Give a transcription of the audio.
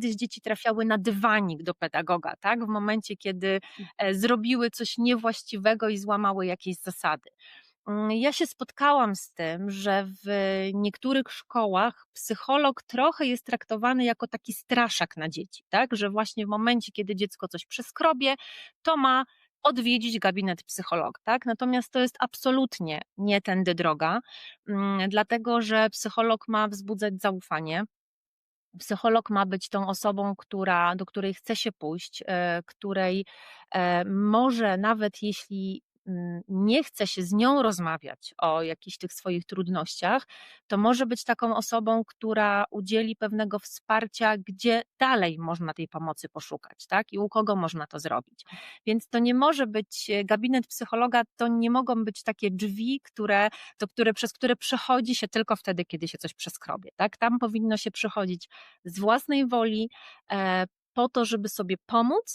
kiedyś dzieci trafiały na dywanik do pedagoga, tak? W momencie, kiedy e, zrobiły coś niewłaściwego i złamały jakieś zasady. Mm, Ja się spotkałam z tym, że w niektórych szkołach psycholog trochę jest traktowany jako taki straszak na dzieci, tak? Że właśnie w momencie, kiedy dziecko coś przeskrobie, to ma odwiedzić gabinet psychologa, tak? Natomiast to jest absolutnie nie tędy droga, mm, dlatego że psycholog ma wzbudzać zaufanie. Psycholog ma być tą osobą, która, do której chce się pójść, e, której e, może nawet jeśli nie chce się z nią rozmawiać o jakichś tych swoich trudnościach, to może być taką osobą, która udzieli pewnego wsparcia, gdzie dalej można tej pomocy poszukać, tak? I u kogo można to zrobić. Więc to nie może być, e, gabinet psychologa to nie mogą być takie drzwi, które, to, które, przez które przechodzi się tylko wtedy, kiedy się coś przeskrobie, tak? Tam powinno się przychodzić z własnej woli, e, po to, żeby sobie pomóc,